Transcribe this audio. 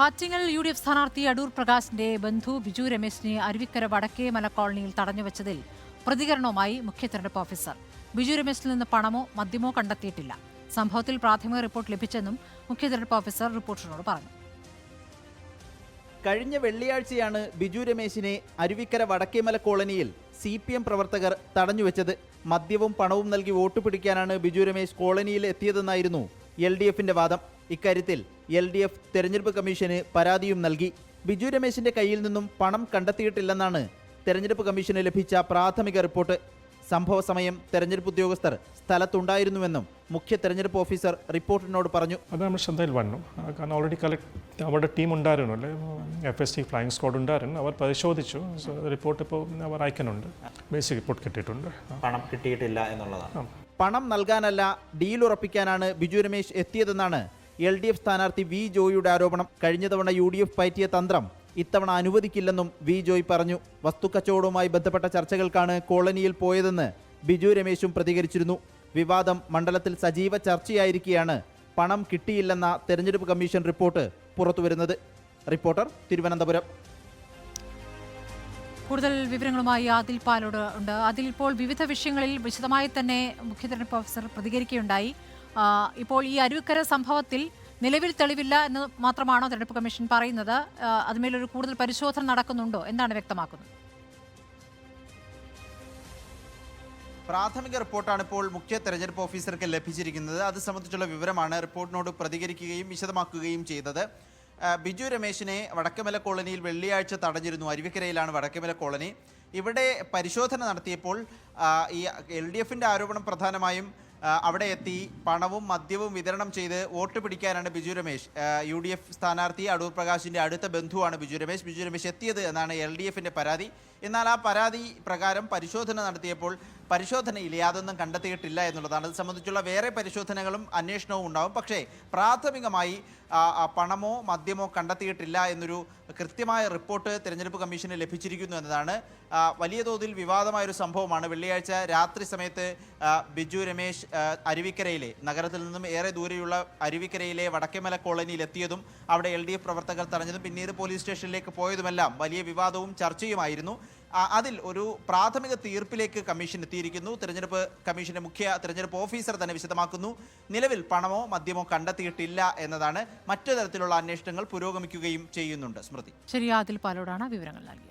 Attingal U D F സ്ഥാനാർത്ഥി അടൂർ പ്രകാശിന്റെ ബന്ധു ബിജു രമേശിനെ അരുവിക്കര വടക്കേ മല കോളനിയിൽ തടഞ്ഞുവച്ചതിൽ പ്രതികരണവുമായി മുഖ്യ തെരഞ്ഞെടുപ്പ് ഓഫീസർ. ബിജു രമേശിൽ നിന്ന് പണമോ മദ്യമോ കണ്ടെത്തിയിട്ടില്ല. സംഭവത്തിൽ പ്രാഥമിക റിപ്പോർട്ട് ലഭിച്ചെന്നും മുഖ്യ തെരഞ്ഞെടുപ്പ് ഓഫീസർ റിപ്പോർട്ടറിനോട് പറഞ്ഞു. കഴിഞ്ഞ വെള്ളിയാഴ്ചയാണ് ബിജു രമേശിനെ അരുവിക്കര വടക്കേമല കോളനിയിൽ സി പി എം പ്രവർത്തകർ തടഞ്ഞുവെച്ചത് മദ്യവും പണവും നൽകി വോട്ട് പിടിക്കാനാണ് ബിജു രമേശ് കോളനിയിൽ എത്തിയതെന്നായിരുന്നു എൽ ഡി എഫിന്റെ വാദം. ഇക്കാര്യത്തിൽ എൽ ഡി എഫ് തെരഞ്ഞെടുപ്പ് കമ്മീഷന് പരാതിയും നൽകി. ബിജു രമേശിന്റെ കയ്യിൽ നിന്നും പണം കണ്ടെത്തിയിട്ടില്ലെന്നാണ് തെരഞ്ഞെടുപ്പ് കമ്മീഷന് ലഭിച്ച പ്രാഥമിക റിപ്പോർട്ട്. സംഭവ സമയം തെരഞ്ഞെടുപ്പ് ഉദ്യോഗസ്ഥർ സ്ഥലത്തുണ്ടായിരുന്നുവെന്നും മുഖ്യ തെരഞ്ഞെടുപ്പ് ഓഫീസർ റിപ്പോർട്ടിനോട് പറഞ്ഞു. അത് നമ്മൾ ശ്രദ്ധയിൽ വന്നു കാരണം ഓൾറെഡി കളക്ട് അവരുടെ ടീം ഉണ്ടായിരുന്നു അല്ലേ? F S T flying squad ഉണ്ടായിരുന്നു. അവർ പരിശോധിച്ചു. സോ റിപ്പോർട്ട് ഇപ്പോൾ അവർ അയക്കുന്നുണ്ട്. ബേസിക് റിപ്പോർട്ട് കിട്ടിയിട്ടുണ്ട്. പണം കിട്ടിയിട്ടില്ല എന്നുള്ളതാണ്. പണം നൽകാനല്ല ഡീൽ ഉറപ്പിക്കാനാണ് ബിജു രമേശ് എത്തിയതെന്നാണ് എൽ ഡി എഫ് സ്ഥാനാർത്ഥി വി ജോയിയുടെ ആരോപണം കഴിഞ്ഞ തവണ യു ഡി എഫ് പയറ്റിയ തന്ത്രം ഇത്തവണ അനുവദിക്കില്ലെന്നും വി ജോയ് പറഞ്ഞു. വസ്തുക്കച്ചവടവുമായി ബന്ധപ്പെട്ട ചർച്ചകൾക്കാണ് കോളനിയിൽ പോയതെന്ന് ബിജു രമേശും പ്രതികരിച്ചിരുന്നു. വിവാദം മണ്ഡലത്തിൽ സജീവ ചർച്ചയായിരിക്കെയാണ്. പണം കിട്ടിയില്ലെന്ന തെരഞ്ഞെടുപ്പ് കമ്മീഷൻ റിപ്പോർട്ട് പുറത്തുവരുന്നത്. റിപ്പോർട്ടർ തിരുവനന്തപുരം. കൂടുതൽ വിവരങ്ങളുമായി ആദിൽ പാലോട് ഉണ്ട്. അതിൽ ഇപ്പോൾ വിവിധ വിഷയങ്ങളിൽ വിശദമായി തന്നെ മുഖ്യ തെരഞ്ഞെടുപ്പ് ഓഫീസർ പ്രതികരിക്കുകയുണ്ടായി. ഇപ്പോൾ ഈ അരുവിക്കര സംഭവത്തിൽ നിലവിൽ തെളിവില്ല എന്ന് മാത്രമാണോ തെരഞ്ഞെടുപ്പ് കമ്മീഷൻ പറയുന്നത്? അതുമേലൊരു കൂടുതൽ പരിശോധന നടക്കുന്നുണ്ടോ? എന്താണ് വ്യക്തമാക്കുന്നത്? പ്രാഥമിക റിപ്പോർട്ടാണ് ഇപ്പോൾ മുഖ്യ തെരഞ്ഞെടുപ്പ് ഓഫീസർക്ക് ലഭിച്ചിരിക്കുന്നത്. അത് സംബന്ധിച്ചുള്ള വിവരമാണ് റിപ്പോർട്ടിനോട് പ്രതികരിക്കുകയും വിശദമാക്കുകയും ചെയ്തത്. ബിജു രമേശിനെ വടക്കമല കോളനിയിൽ വെള്ളിയാഴ്ച തടഞ്ഞിരുന്നു. അരുവിക്കരയിലാണ് വടക്കമല കോളനി. ഇവിടെ പരിശോധന നടത്തിയപ്പോൾ ഈ എൽ ഡി എഫിന്റെ ആരോപണം പ്രധാനമായും അവിടെ എത്തി പണവും മദ്യവും വിതരണം ചെയ്ത് vote പിടിക്കാനാണ് Biju Ramesh. U D F സ്ഥാനാർത്ഥി അടൂർ പ്രകാശിന്റെ അടുത്ത ബന്ധുവാണ് ബിജു രമേശ്. ബിജു രമേശ് എത്തിയത് എന്നാണ് എൽ ഡി എഫിന്റെ പരാതി. എന്നാൽ ആ പരാതി പ്രകാരം പരിശോധന നടത്തിയപ്പോൾ പരിശോധനയിൽ യാതൊന്നും കണ്ടെത്തിയിട്ടില്ല എന്നുള്ളതാണ്. അത് സംബന്ധിച്ചുള്ള വേറെ പരിശോധനകളും അന്വേഷണവും ഉണ്ടാവും. പക്ഷേ പ്രാഥമികമായി പണമോ മദ്യമോ കണ്ടെത്തിയിട്ടില്ല എന്നൊരു കൃത്യമായ റിപ്പോർട്ട് തിരഞ്ഞെടുപ്പ് കമ്മീഷന് ലഭിച്ചിരിക്കുന്നു എന്നതാണ്. വലിയ തോതിൽ വിവാദമായൊരു സംഭവമാണ്. വെള്ളിയാഴ്ച രാത്രി സമയത്ത് ബിജു രമേശ് അരുവിക്കരയിലെ നഗരത്തിൽ നിന്നും ഏറെ ദൂരെയുള്ള അരുവിക്കരയിലെ വടക്കേമല കോളനിയിൽ എത്തിയതും അവിടെ എൽ ഡി എഫ് പ്രവർത്തകർ തടഞ്ഞതും പിന്നീട് പോലീസ് സ്റ്റേഷനിലേക്ക് പോയതുമെല്ലാം വലിയ വിവാദവും ചർച്ചയുമായിരുന്നു. അതിൽ ഒരു പ്രാഥമിക തീർപ്പിലേക്ക് കമ്മീഷൻ എത്തിയിരിക്കുന്നു. തെരഞ്ഞെടുപ്പ് കമ്മീഷന്റെ മുഖ്യ തെരഞ്ഞെടുപ്പ് ഓഫീസർ തന്നെ വിശദമാക്കുന്നു. നിലവിൽ പണമോ മദ്യമോ കണ്ടെത്തിയിട്ടില്ല എന്നതാണ് മറ്റു തരത്തിലുള്ള അന്വേഷണങ്ങൾ പുരോഗമിക്കുകയും ചെയ്യുന്നുണ്ട്. സ്മൃതി. ശരി ആദിൽ പാലോടാണ് വിവരങ്ങൾ നൽകിയത്.